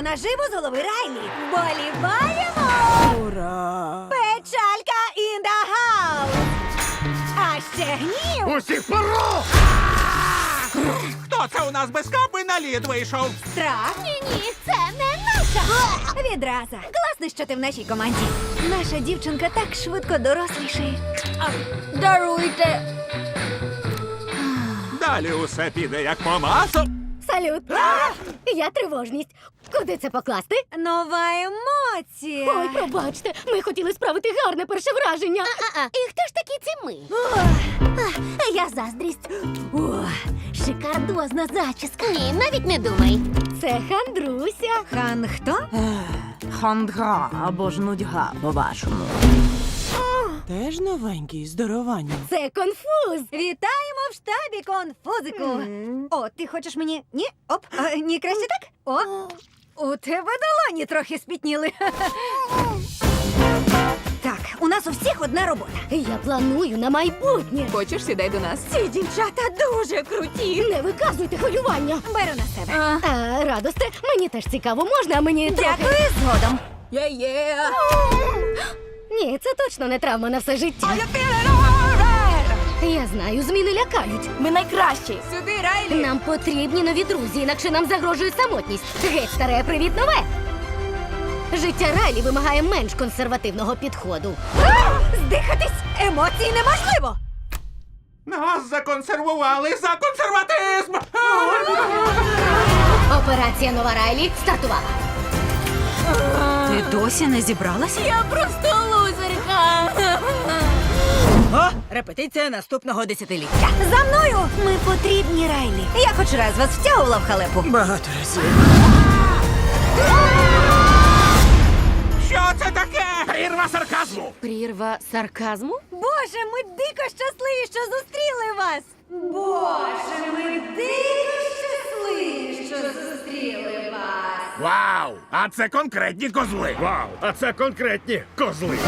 Це наживо з голови Райлі. Боліваємо! Ура! Печалька in the house! А ще гнів! Усіх пору! Хто це у нас без капи на лід вийшов? Страх! Ні, це не наша. Відраза. Класно, що ти в нашій команді. Наша дівчинка так швидко дорослішає. Даруйте. Далі усе піде як по маслу. Салют. Я тривожність. Куди це покласти? Нова емоція. Ой, пробачте, ми хотіли справити гарне перше враження. І хто ж такі ці ми? А, Я заздрість. О, шикардозна зачіска. Ні, навіть не думай. Це хандруся. Хан хто? Хандга або ж нудьга по-вашому. Теж новенький, здоровані. Це конфуз. Вітаємо в штабі конфузику. О, ти хочеш мені? Ні? Оп, а, ні, краще так? О, у тебе долоні трохи спітніли. Так, у нас у всіх одна робота. Я планую на майбутнє. Хочеш, сідай до нас? Ці дівчата дуже круті. Не виказуйте хвилювання. Беру на себе. А, радосте, мені теж цікаво, можна, а мені трохи... Дякую згодом. Є-є! Ні, це точно не травма на все життя. Я знаю, зміни лякають. Ми найкращі! Сюди, Райлі! Нам потрібні нові друзі, інакше нам загрожує самотність. Геть старе, привіт нове. Життя Райлі вимагає менш консервативного підходу. Здихатись емоцій неможливо. Нас законсервували за консерватизм! Операція Нова Райлі стартувала. Ти досі не зібралася? Я просто репетиція наступного десятиліття. За мною ми потрібні Райлі. Я хоч раз вас втягувала в халепу. Багато разів. Що це таке? Прірва сарказму! Прірва сарказму? Боже, ми дико щасливі, що зустріли вас. Боже, ми дико щасливі, що зустріли вас. Вау! А це конкретні козли! Вау! А це конкретні козли!